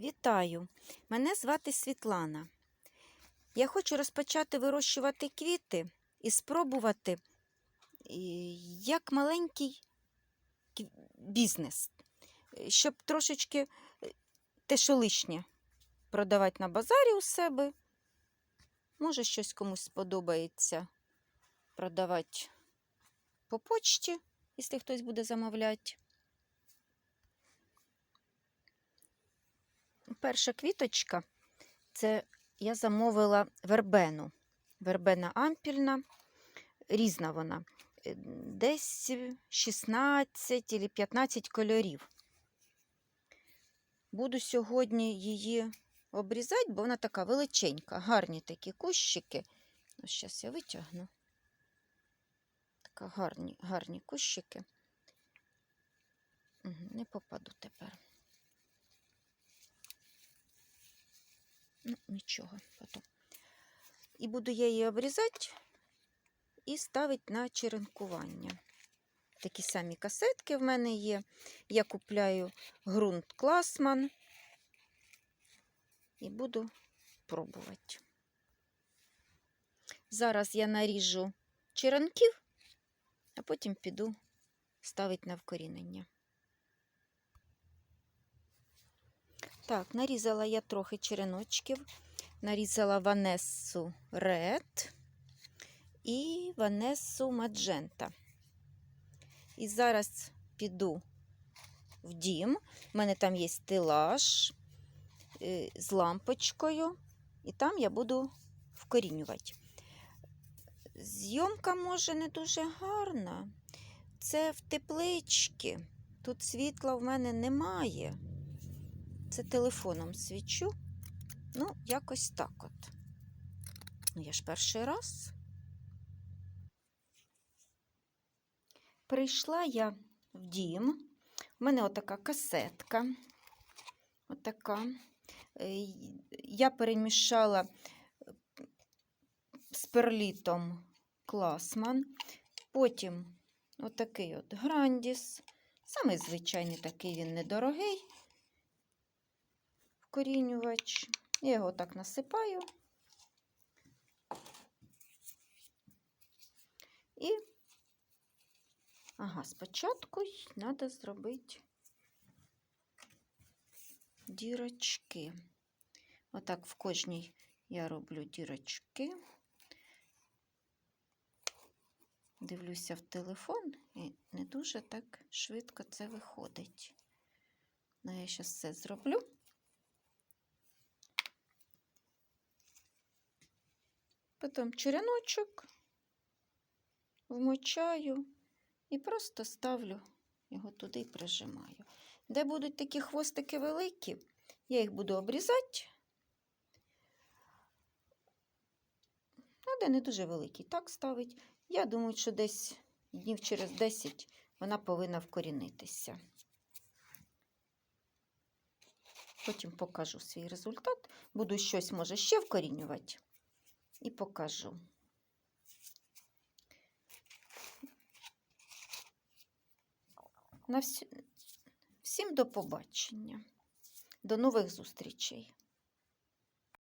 Вітаю! Мене звати Світлана. Я хочу розпочати вирощувати квіти і спробувати е, як маленький бізнес, щоб трошечки е, те, що лишнє, продавати на базарі у себе. Може, щось комусь сподобається продавати по почті, якщо хтось буде замовляти. Перша квіточка це я замовила вербену. Вербена ампільна, різна вона. е, Десь 16 або 15 кольорів. Буду сьогодні її обрізати, бо вона така величенька, гарні такі кущики. Ну, зараз я витягну. Така гарні, гарні кущики. Не попаду тепер. Ну, нічого, потім. І буду я її обрізати і ставити на черенкування. Такі самі касетки в мене є. Я купляю ґрунт Класман і буду пробувати. Зараз я наріжу черенків, а потім піду ставити на вкорінення. Так, нарізала я трохи череночків, нарізала Ванессу Ред і Ванессу Маджента. І зараз піду в дім. У мене там є стелаж е, з лампочкою, і там я буду вкорінювати. Зйомка може не дуже гарна. Це в тепличці. Тут світла в мене немає. Це телефоном свічу. Ну, якось так от. Ну, я ж перший раз. Прийшла я в дім. У мене отака касетка. Отака. Е, Я перемішала з перлітом класман. Потім отакий от грандіс. Самий звичайний такий він недорогий вкорінювач. Я його так насипаю. І, ага, спочатку треба зробити дірочки. Отак в кожній я роблю дірочки. Дивлюся в телефон і не дуже так швидко це виходить. Ну, я зараз це зроблю. Потім череночок вмочаю і просто ставлю його туди і прижимаю. Де будуть такі хвостики великі, я їх буду обрізати. А де не дуже великий, так ставить. Я думаю, що десь днів через 10 вона повинна вкорінитися. Потім покажу свій результат. Буду щось, може, ще вкорінювати і покажу. Всім до побачення. До нових зустрічей.